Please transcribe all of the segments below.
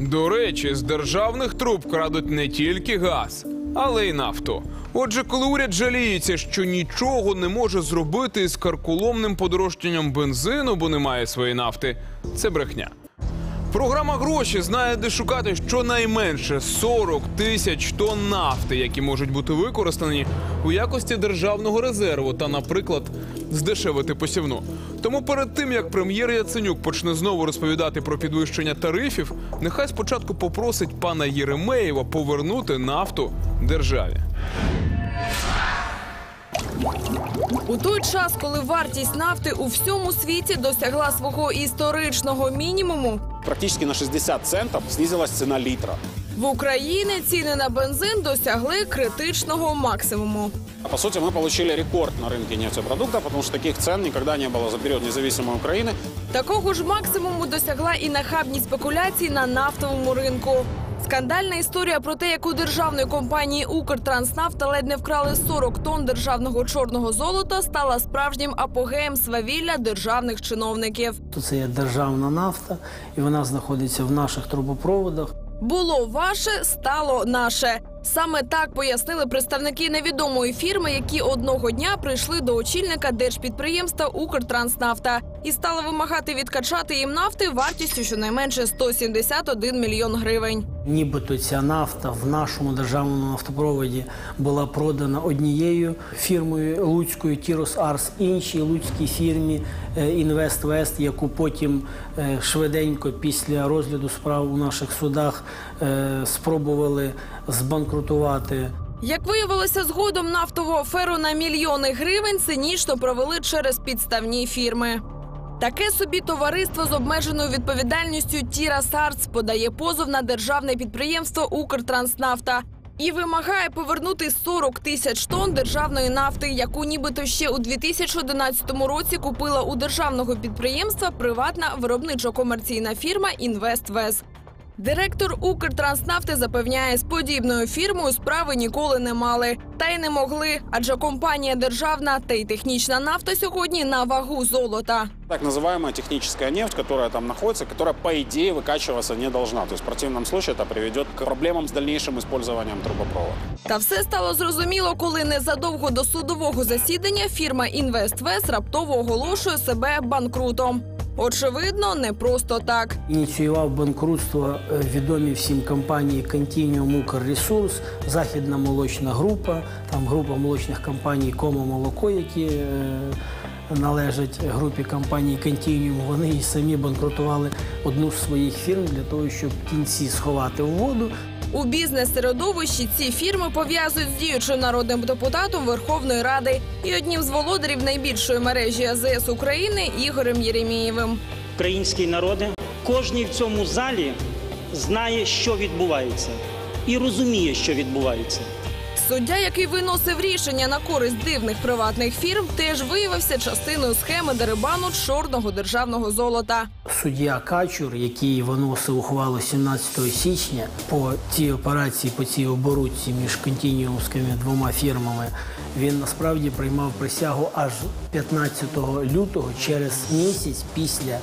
До речі, з державних труб крадуть не тільки газ, але й нафту. Отже, коли уряд жаліється, що нічого не може зробити із карколомним подорожчанням бензину, бо немає своєї нафти, це брехня. Програма гроші знає, де шукати щонайменше 40 тисяч тонн нафти, які можуть бути використані у якості державного резерву та, наприклад, здешевити посівну. Тому перед тим як прем'єр Яценюк почне знову розповідати про підвищення тарифів, нехай спочатку попросить пана Єремеєва повернути нафту державі. У той час, коли вартість нафти у всьому світі досягла свого історичного мінімуму, Практически на 60 центов снизилась цена литра. в Україні ціни на бензин досягли критичного максимуму. А по сути мы получили рекорд на рынке нефтепродуктов, потому что таких цен никогда не было за период независимой Украины. Такого ж максимуму досягла і нахабність спекуляцій на нафтовому ринку. Скандальна історія про те, як у державної компанії Укртранснафта ледь не вкрали 40 тонн державного чорного золота, стала справжнім апогеєм свавілля державних чиновників. Це є державна нафта, і вона знаходиться в наших трубопроводах. Було ваше, стало наше. Саме так пояснили представники невідомої фірми, які одного дня прийшли до очільника держпідприємства Укртранснафта і стали вимагати відкачати їм нафти вартістю щонайменше 171 мільйон гривень. Нібито ця нафта в нашому державному нафтопроводі була продана однією фірмою Луцькою Тірос Арс, іншій луцькій фірмі е, Інвест Вест, яку потім е, швиденько після розгляду справ у наших судах е, спробували збанкрутувати. Як виявилося згодом нафтову аферу на мільйони гривень цинічно провели через підставні фірми. Таке собі товариство з обмеженою відповідальністю Тіра Сарц подає позов на державне підприємство Укртранснафта і вимагає повернути 40 тисяч тонн державної нафти, яку нібито ще у 2011 році купила у державного підприємства приватна виробничо-комерційна фірма «Інвествез». Директор Укртранснафти запевняє, з подібною фірмою справи ніколи не мали. Та й не могли, адже компанія державна та й технічна нафта сьогодні на вагу золота. Так называемая техническая нефть, которая там находится, которая, по идее, выкачиваться не должна. То есть в противном случае это приведет к проблемам с дальнейшим использованием трубопровода. Та все стало зрозуміло, коли незадовго до судового засідання фірма «Інвествес» раптово оголошує себе банкрутом. Очевидно, не просто так. Ініціював банкрутство е, відомі всім компанії Continuum Укрресурс, Західна молочна група, там група молочних компаній Комо Молоко, які е, належать групі компаній Continuum. Вони і самі банкрутували одну з своїх фірм для того, щоб кінці сховати в воду. У бізнес-середовищі ці фірми пов'язують з діючим народним депутатом Верховної Ради і одним з володарів найбільшої мережі АЗС України Ігорем Єремієвим. український народи, кожний в цьому залі знає, що відбувається, і розуміє, що відбувається. Суддя, який виносив рішення на користь дивних приватних фірм, теж виявився частиною схеми дерибану чорного державного золота. Суддя Качур, який виносив ухвалу 17 січня по цій операції, по цій оборудці між континіумськими двома фірмами, він насправді приймав присягу аж 15 лютого, через місяць після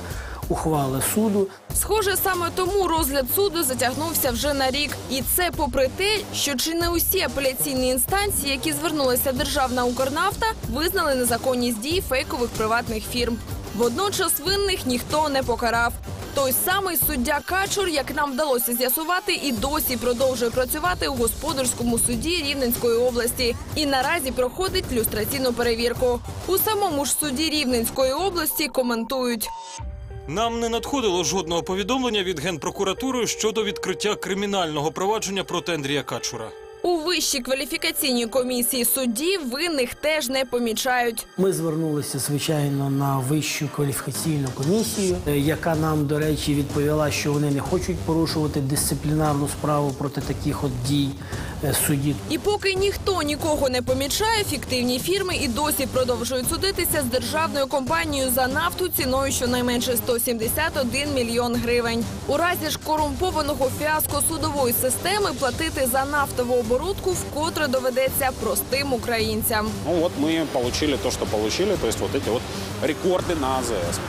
ухвали суду. Схоже, саме тому розгляд суду затягнувся вже на рік, і це попри те, що чи не усі апеляційні інстанції, які звернулася державна Укрнафта, визнали незаконність дій фейкових приватних фірм. Водночас винних ніхто не покарав. Той самий суддя Качур, як нам вдалося з'ясувати, і досі продовжує працювати у господарському суді Рівненської області і наразі проходить люстраційну перевірку. У самому ж суді Рівненської області коментують. Нам не надходило жодного повідомлення від генпрокуратури щодо відкриття кримінального провадження проти Андрія Качура. У вищій кваліфікаційній комісії судді винних теж не помічають. Ми звернулися, звичайно, на вищу кваліфікаційну комісію, е, яка нам, до речі, відповіла, що вони не хочуть порушувати дисциплінарну справу проти таких от дій е, судді. І поки ніхто нікого не помічає, фіктивні фірми і досі продовжують судитися з державною компанією за нафту ціною щонайменше 171 мільйон гривень. У разі ж корумпованого фіаско судової системи платити за нафтову оборудку вкотре доведеться простим українцям. Ну вот мы получили то, что получили, то есть вот эти вот рекорды на АЗС.